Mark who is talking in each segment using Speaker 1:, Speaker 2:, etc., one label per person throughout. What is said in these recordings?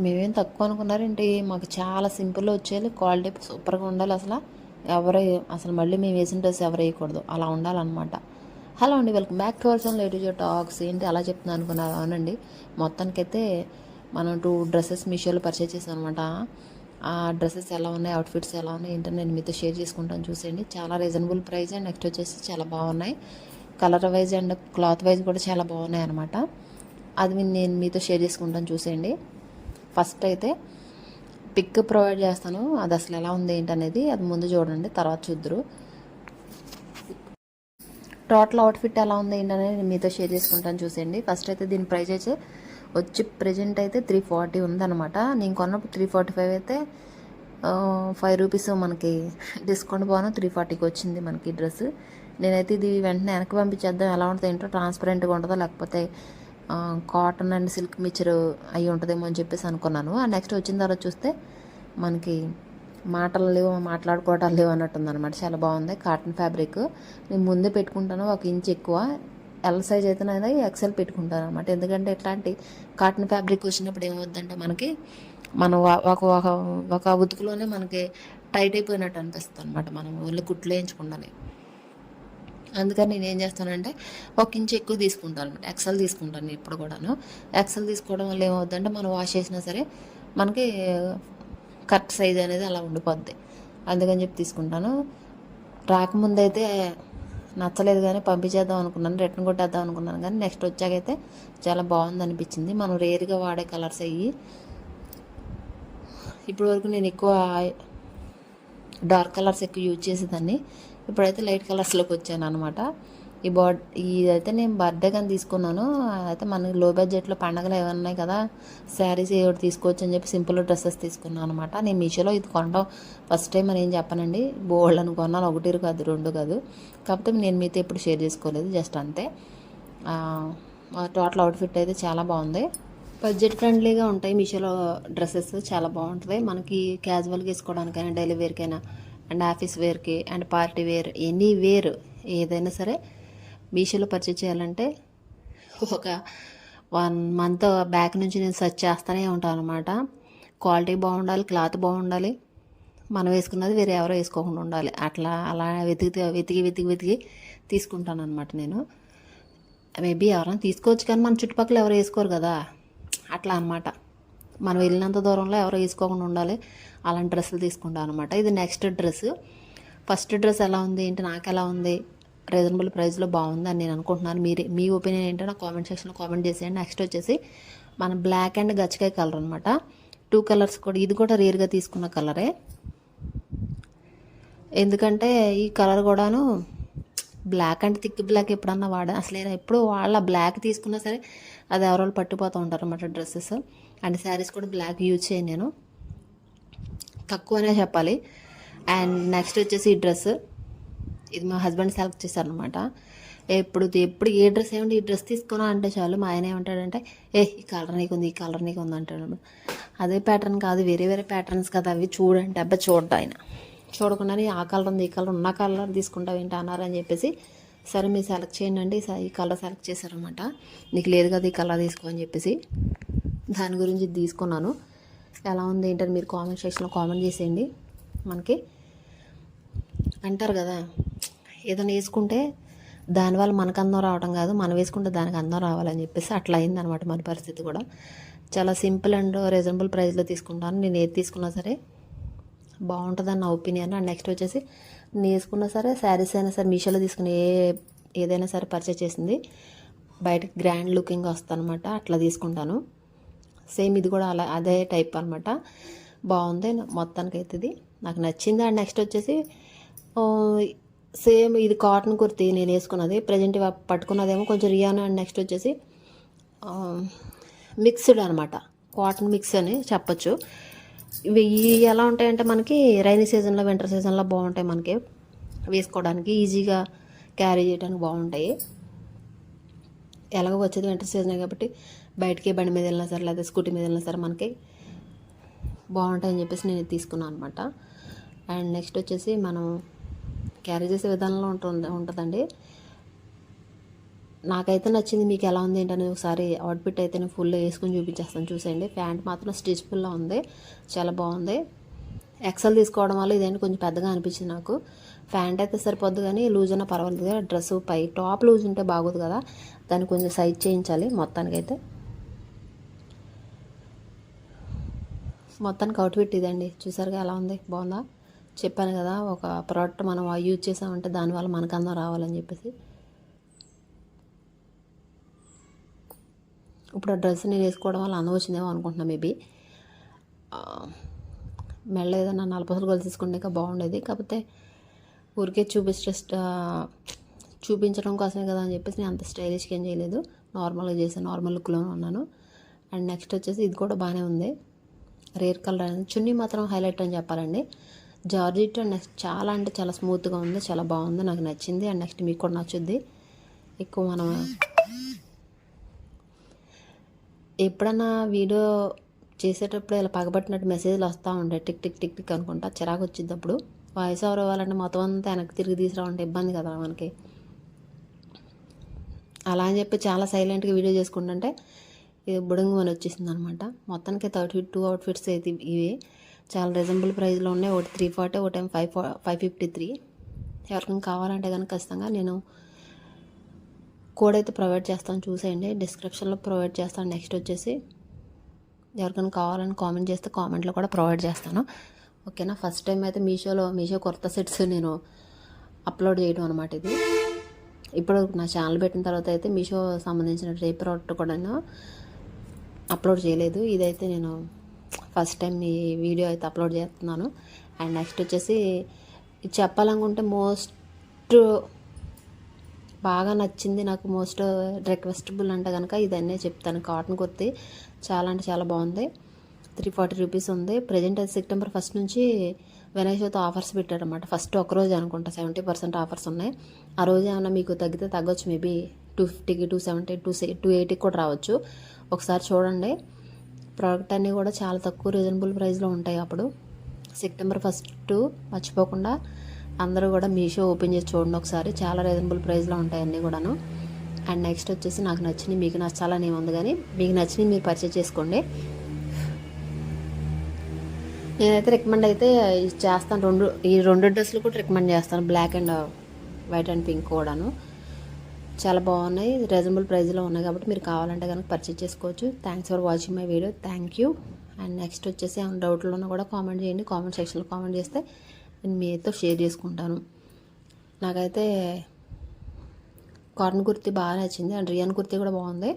Speaker 1: మేమేం తక్కువ అనుకున్నారేంటి మాకు చాలా సింపుల్ వచ్చేది క్వాలిటీ సూపర్గా ఉండాలి అసలు. ఎవరు అసలు మళ్ళీ మేము వేసిన డ్రెస్ ఎవరు వేయకూడదు. అలా ఉండాలన్నమాట. హలో అండి welcome back to our channel Jo talks ఏంటి అలా చెప్తున్నాను అనుకున్నారు? అవునండి. మొత్తానికైతే మనం టూ డ్రెస్సెస్ మీషోలో పర్చేస్ చేసాం అనమాట ఆ డ్రెస్సెస్ ఎలా ఉన్నాయి? అవుట్ఫిట్స్ ఎలా ఉన్నాయి? ఏంటో నేను మీతో షేర్ చేసుకుంటాను చూసేయండి. చాలా రీజనబుల్ ప్రైస్ అండ్ నెక్స్ట్ వచ్చేసి చాలా బాగున్నాయి. Colour wise and cloth wise కూడా చాలా బాగున్నాయి అనమాట అది నేను మీతో షేర్ చేసుకుంటాను చూసేయండి. ఫస్ట్ అయితే పిక్ ప్రొవైడ్ చేస్తాను. అది అసలు ఎలా ఉంది ఏంటనేది అది ముందు చూడండి తర్వాత చూద్దరు. టోటల్ అవుట్ఫిట్ ఎలా ఉంది ఏంటనేది నేను మీతో షేర్ చేసుకుంటాను చూసేయండి. ఫస్ట్ అయితే దీని ప్రైస్ అయితే వచ్చి ప్రజెంట్ అయితే త్రీ ఫార్టీ ఉందన్నమాట. నేను కొన్నప్పుడు త్రీ ఫార్టీ ఫైవ్ అయితే ఫైవ్ రూపీస్ మనకి డిస్కౌంట్ పోను త్రీ ఫార్టీకి వచ్చింది మనకి డ్రెస్ నేనైతే ఇది వెంటనే వెనక్కి పంపించేద్దాం ఎలా ఉంటుంది ఏంటో ట్రాన్స్పరెంట్గా ఉంటుందో లేకపోతే కాటన్ అండ్ సిల్క్ మిక్చర్ అయి ఉంటుందేమో అని చెప్పేసి అనుకున్నాను. ఆ నెక్స్ట్ వచ్చిన తర్వాత చూస్తే మనకి మాటలు లేవు మాట్లాడుకోవటాలు లేవు అన్నట్టుంది అనమాట చాలా బాగుంది. కాటన్ ఫ్యాబ్రిక్ నేను ముందే పెట్టుకుంటాను ఒక ఇంచ్ ఎక్కువ. ఎల్ సైజ్ అయితే నాది ఎక్సెల్ పెట్టుకుంటాను అనమాట ఎందుకంటే ఇట్లాంటి కాటన్ ఫ్యాబ్రిక్ వచ్చినప్పుడు ఏమవుద్దంటే మనకి మనం ఒక ఒక ఒక ఉతుకులోనే మనకి టైట్ అయిపోయినట్టు అనిపిస్తుంది అనమాట మనం ఒళ్ళు కుట్లు వేయించుకుండాలి అందుకని నేను ఏం చేస్తానంటే ఒక ఇంచ్ ఎక్కువ తీసుకుంటాను అనమాట. ఎక్సెల్ తీసుకుంటాను ఇప్పుడు కూడాను. ఎక్సెల్ తీసుకోవడం వల్ల ఏమవుతుందంటే మనం వాష్ చేసినా సరే మనకి కరెక్ట్ సైజ్ అనేది అలా ఉండిపోద్ది. అందుకని చెప్పి తీసుకుంటాను. రాకముందైతే నచ్చలేదు కానీ పంపించేద్దాం అనుకున్నాను. రిటర్న్ కొట్టేద్దాం అనుకున్నాను కానీ నెక్స్ట్ వచ్చాకైతే చాలా బాగుంది అనిపించింది మనం రేర్గా వాడే కలర్స్ అయ్యి ఇప్పటివరకు నేను ఎక్కువ డార్క్ కలర్స్ ఎక్కువ యూజ్ చేసేదాన్ని. ఇప్పుడైతే లైట్ కలర్స్లోకి వచ్చాను అనమాట ఈ బాడ్ ఇదైతే నేను బర్త్డే కానీ తీసుకున్నాను. అయితే మనకి లో బడ్జెట్లో పండగలు ఏమైనా ఉన్నాయి కదా శారీస్ ఏదో తీసుకోవచ్చు అని చెప్పి సింపుల్ డ్రెస్సెస్ తీసుకున్నాను అనమాట నేను మీషోలో ఇది కొనడం ఫస్ట్ టైం అని ఏం చెప్పనండి. బోల్డ్ అని కొన్నాను ఒకటి కాదు రెండు కాదు. కాకపోతే నేను మీతో ఎప్పుడు షేర్ చేసుకోలేదు జస్ట్ అంతే. టోటల్ అవుట్ఫిట్ అయితే చాలా బాగుంది. బడ్జెట్ ఫ్రెండ్లీగా ఉంటాయి మీషోలో డ్రెస్సెస్ చాలా బాగుంటుంది. మనకి క్యాజువల్గా వేసుకోవడానికైనా డైలీ వేర్కైనా అండ్ ఆఫీస్ వేర్కి and party wear any wear ఏదైనా సరే మీషోలో పర్చేజ్ చేయాలంటే ఒక వన్ మంత్ బ్యాక్ నుంచి నేను సెర్చ్ చేస్తూనే ఉంటాను అనమాట క్వాలిటీ బాగుండాలి క్లాత్ బాగుండాలి. మనం వేసుకున్నది వేరే ఎవరో వేసుకోకుండా ఉండాలి. అట్లా అలా వెతికి వెతికి వెతికి వెతికి తీసుకుంటాను అనమాట నేను. మేబీ ఎవరైనా తీసుకోవచ్చు కానీ మన చుట్టుపక్కల ఎవరు వేసుకోరు కదా. అట్లా అనమాట మనం వెళ్ళినంత దూరంలో ఎవరు వేసుకోకుండా ఉండాలి. అలాంటి డ్రెస్సులు తీసుకుంటాను అనమాట ఇది నెక్స్ట్ డ్రెస్. ఫస్ట్ డ్రెస్ ఎలా ఉంది? ఏంటి? నాకు ఎలా ఉంది? రీజనబుల్ ప్రైస్లో బాగుంది అని నేను అనుకుంటున్నాను. మీరే మీ ఒపీనియన్ ఏంటో నా కామెంట్ సెక్షన్లో కామెంట్ చేసేయండి. నెక్స్ట్ వచ్చేసి మన బ్లాక్ అండ్ గచ్చకాయ కలర్ అనమాట టూ కలర్స్ కూడా ఇది కూడా రేర్గా తీసుకున్న కలరే. ఎందుకంటే ఈ కలర్ కూడాను బ్లాక్ అండ్ థిక్ బ్లాక్ ఎప్పుడన్నా వాడ అసలు నేను ఎప్పుడు వాళ్ళ బ్లాక్ తీసుకున్నా సరే అది ఎవరో పట్టిపోతూ ఉంటారు అన్నమాట డ్రెస్సెస్. అండ్ శారీస్ కూడా బ్లాక్ యూజ్ చేయను నేను. తక్కువనే చెప్పాలి. అండ్ నెక్స్ట్ వచ్చేసి ఈ డ్రెస్. ఇది మా హస్బెండ్ సెలెక్ట్ చేశారనమాట ఎప్పుడు ఎప్పుడు ఏ డ్రెస్ ఏమంటే ఈ డ్రెస్ తీసుకున్నా అంటే చాలు. మా ఆయన ఏమంటాడంటే ఏ ఈ కలర్ నీకు ఉంది ఈ కలర్ నీకు ఉంది అంటాడు. అదే ప్యాటర్న్ కాదు వేరే వేరే ప్యాటర్న్స్ కదా అవి చూడండి. అబ్బా చూడ ఆయన. చూడకుండానే ఆ కలర్ ఉంది ఈ కలర్ ఉన్న కలర్ తీసుకుంటావు ఏంటి అన్నారని చెప్పేసి సరే మీరు సెలెక్ట్ చేయండి ఈ కలర్ సెలెక్ట్ చేశారనమాట నీకు లేదు కదా ఈ కలర్ తీసుకో అని చెప్పేసి. దాని గురించి తీసుకున్నాను. ఎలా ఉంది ఏంటని మీరు కామెంట్ సెక్షన్లో కామెంట్ చేసేయండి. మనకి అంటారు కదా ఏదైనా వేసుకుంటే దానివల్ల మనకు అందం రావడం కాదు మనం వేసుకుంటే దానికి అందం రావాలని చెప్పేసి అట్లా అయిందనమాట మన పరిస్థితి కూడా. చాలా సింపుల్ అండ్ రీజనబుల్ ప్రైస్లో తీసుకుంటాను. నేను ఏది తీసుకున్నా సరే బాగుంటుందని నా ఒపీనియన్ అండ్ నెక్స్ట్ వచ్చేసి నేను వేసుకున్నా సరే శారీస్ అయినా సరే మీషోలో తీసుకుని ఏ ఏదైనా సరే పర్చేస్ చేసింది. బయటకు గ్రాండ్ లుకింగ్ వస్తుందన్నమాట. అట్లా తీసుకుంటాను. సేమ్ ఇది కూడా అలా అదే టైప్ అనమాట బాగుంది మొత్తానికి అయితే ఇది నాకు నచ్చింది. అండ్ నెక్స్ట్ వచ్చేసి సేమ్ ఇది కాటన్ కుర్తీ నేను వేసుకున్నది. ప్రజెంట్ పట్టుకున్నదేమో కొంచెం రియానా అండ్ నెక్స్ట్ వచ్చేసి మిక్స్డ్ అనమాట కాటన్ మిక్స్ అని చెప్పచ్చు. ఇవి ఇవి ఎలా ఉంటాయంటే మనకి రైనీ సీజన్లో వింటర్ సీజన్లో బాగుంటాయి మనకి. వేసుకోవడానికి ఈజీగా క్యారీ చేయడానికి బాగుంటాయి. ఎలాగో వచ్చేది వింటర్ సీజనే కాబట్టి బయటికి బండి మీద వెళ్ళినా సరే లేదా స్కూటీ మీద వెళ్ళినా సరే మనకి బాగుంటాయని చెప్పేసి నేను తీసుకున్నాను అనమాట అండ్ నెక్స్ట్ వచ్చేసి మనం క్యారీ చేసే విధానంలో ఉంటుంది ఉంటుందండి. నాకైతే నచ్చింది మీకు ఎలా ఉంది ఏంటని ఒకసారి అవుట్ఫిట్ అయితే నేను ఫుల్ వేసుకొని చూపించేస్తాను. చూసేయండి. ప్యాంట్ మాత్రం స్టిచ్ఫుల్లా ఉంది. చాలా బాగుంది. ఎక్సెల్ తీసుకోవడం వల్ల ఇదేంటి కొంచెం పెద్దగా అనిపించింది నాకు. ప్యాంట్ అయితే సరిపోద్దు కానీ లూజ్ అయినా పర్వాలేదు కదా. డ్రెస్ పై టాప్ లూజ్ ఉంటే బాగోదు కదా. దాన్ని కొంచెం సైజ్ చేయించాలి మొత్తానికైతే. మొత్తానికి అవుట్ఫిట్ ఇదండి. చూసారుగా ఎలా ఉంది? బాగుందా? చెప్పాను కదా ఒక ప్రోడక్ట్ మనం యూజ్ చేసామంటే దానివల్ల మనకు అందం రావాలని చెప్పేసి. ఇప్పుడు ఆ డ్రెస్ నేను వేసుకోవడం వల్ల అందం వచ్చిందేమో అనుకుంటున్నా మేబీ మెళ్ళ ఏదైనా నలపసలు కలిసి తీసుకుంటే ఇంకా బాగుండేది. కాకపోతే ఊరికే చూపించే చూపించడం కోసమే కదా అని చెప్పేసి నేను అంత స్టైలిష్గా ఏం చేయలేదు. నార్మల్గా చేసాను నార్మల్ లుక్లోనే ఉన్నాను. అండ్ నెక్స్ట్ వచ్చేసి ఇది కూడా బాగానే ఉంది. రేర్ కలర్ అనేది చున్నీ మాత్రం హైలైట్ అని చెప్పాలండి. జార్జిట్ నెక్స్ట్ చాలా అంటే చాలా స్మూత్గా ఉంది చాలా బాగుంది నాకు నచ్చింది. అండ్ నెక్స్ట్ మీకు కూడా నచ్చుద్ది. ఎక్కువ మనం ఎప్పుడన్నా వీడియో చేసేటప్పుడు ఇలా పగబట్టినట్టు మెసేజ్లు వస్తూ ఉంటాయి టిక్ టిక్ టిక్ టిక్ అనుకుంటా చిరాకు వచ్చింది అప్పుడు వాయిస్ ఓవర్ ఇవ్వాలంటే మొత్తం అంతా వెనక్కి తిరిగి తీసుకురావంటే ఇబ్బంది కదా మనకి. అలా అని చెప్పి చాలా సైలెంట్గా వీడియో చేసుకుంటుంటే ఇది బుడంగు అని వచ్చేసింది అనమాట మొత్తానికి థర్టీ టూ అవుట్ఫిట్స్ అయితే ఇవి. చాలా రీజనబుల్ ప్రైస్లో ఉన్నాయి. ఒకటి త్రీ ఫార్టీ ఒకటి ఫైవ్ ఫైవ్ ఫిఫ్టీ త్రీ ఎవరికైనా కావాలంటే కనుక ఖచ్చితంగా నేను కోడ్ అయితే ప్రొవైడ్ చేస్తాను. చూసేయండి. డిస్క్రిప్షన్లో ప్రొవైడ్ చేస్తాను. నెక్స్ట్ వచ్చేసి ఎవరికైనా కావాలని కామెంట్ చేస్తే కామెంట్లో కూడా ప్రొవైడ్ చేస్తాను. ఓకేనా ఫస్ట్ టైం అయితే మీషోలో మీషో కొత్త సెట్స్ నేను అప్లోడ్ చేయడం అనమాట ఇది. ఇప్పుడు నా ఛానల్ పెట్టిన తర్వాత అయితే మీషో సంబంధించిన ఏ ప్రోడక్ట్ కూడా అప్లోడ్ చేయలేదు. ఇదైతే నేను ఫస్ట్ టైం ఈ వీడియో అయితే అప్లోడ్ చేస్తున్నాను. అండ్ నెక్స్ట్ వచ్చేసి చెప్పాలనుకుంటే మోస్ట్ బాగా నచ్చింది నాకు మోస్ట్ రిక్వెస్టబుల్ అంటే కనుక ఇదన్నీ చెప్తాను. కాటన్ కుర్తి చాలా అంటే చాలా బాగుంది. త్రీ ఫార్టీ రూపీస్ ఉంది. ప్రజెంట్ అది సెప్టెంబర్ ఫస్ట్ నుంచి వినాయక చవితి ఆఫర్స్ పెట్టారన్నమాట. ఫస్ట్ ఒక రోజు అనుకుంటా సెవెంటీ పర్సెంట్ ఆఫర్స్ ఉన్నాయి. ఆ రోజు ఏమైనా మీకు తగ్గితే తగ్గొచ్చు మేబీ. టూ ఫిఫ్టీకి టూ సెవెంటీ టూ టూ ఎయిటీకి కూడా రావచ్చు. ఒకసారి చూడండి. ప్రోడక్ట్ అన్నీ కూడా చాలా తక్కువ రీజనబుల్ ప్రైస్లో ఉంటాయి అప్పుడు. సెప్టెంబర్ ఫస్ట్ మర్చిపోకుండా అందరూ కూడా మీషో ఓపెన్ చేసి చూడండి ఒకసారి. చాలా రీజనబుల్ ప్రైస్లో ఉంటాయి అన్నీ కూడాను. అండ్ నెక్స్ట్ వచ్చేసి నాకు నచ్చినవి మీకు నచ్చాలని ఏముంది కానీ మీకు నచ్చినవి మీరు పర్చేస్ చేసుకోండి. నేనైతే రికమెండ్ అయితే చేస్తాను. రెండు ఈ రెండు డ్రెస్సులు కూడా రికమెండ్ చేస్తాను. Black and white and pink కూడాను. చాలా బాగున్నాయి. రీజనబుల్ ప్రైస్లో ఉన్నాయి కాబట్టి మీరు కావాలంటే కనుక పర్చేజ్ చేసుకోవచ్చు. Thanks for watching my video thank you and next వచ్చేసి ఏమైనా డౌట్లు ఉన్నా కూడా కామెంట్ చేయండి. కామెంట్ సెక్షన్లో కామెంట్ చేస్తే నేను మీతో షేర్ చేసుకుంటాను. నాకైతే కాటన్ కుర్తి బాగా నచ్చింది. అండ్ రియాన్ కుర్తి కూడా బాగుంది.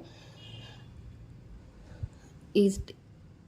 Speaker 1: ఈ